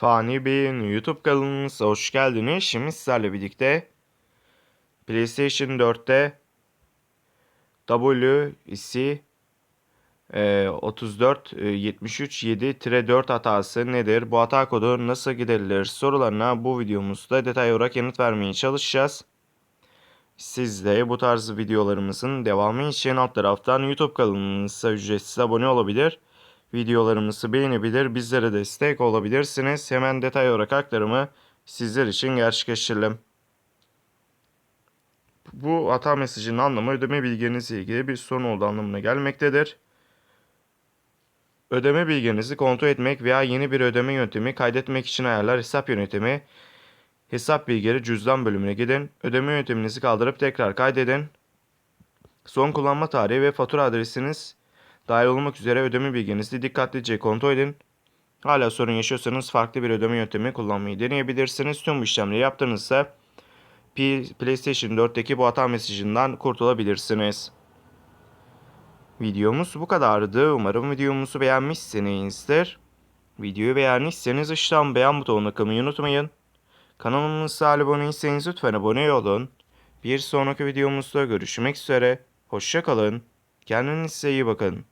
Fani Bey'in YouTube kanalımıza hoş geldiniz. Şimdi sizlerle birlikte PlayStation 4'te WC e, 34 e, 73 7-4 hatası nedir? Bu hata kodu nasıl giderilir? Sorularına bu videomuzda detay olarak yanıt vermeye çalışacağız. Siz de bu tarz videolarımızın devamı için alt taraftan YouTube kanalımıza ücretsiz abone olabilir. Videolarımızı beğenebilir, bizlere destek olabilirsiniz. Hemen detay olarak aktarımı sizler için gerçekleştirelim. Bu hata mesajının anlamı ödeme bilginizle ilgili bir sorun olduğu anlamına gelmektedir. Ödeme bilginizi kontrol etmek veya yeni bir ödeme yöntemi kaydetmek için ayarlar hesap yönetimi, hesap bilgileri cüzdan bölümüne gidin, ödeme yönteminizi kaldırıp tekrar kaydedin. Son kullanma tarihi ve fatura adresiniz dahil olmak üzere ödeme bilginizi dikkatlice kontrol edin. Hala sorun yaşıyorsanız farklı bir ödeme yöntemi kullanmayı deneyebilirsiniz. Tüm bu işlemleri yaptığınızda PlayStation 4'teki bu hata mesajından kurtulabilirsiniz. Videomuz bu kadardı. Umarım videomuzu beğenmişsinizdir. Videoyu beğendiyseniz aşağıdan beğen butonuna kılmayı unutmayın. Kanalımıza abone değilseniz lütfen abone olun. Bir sonraki videomuzda görüşmek üzere. Hoşça kalın. Kendinize iyi bakın.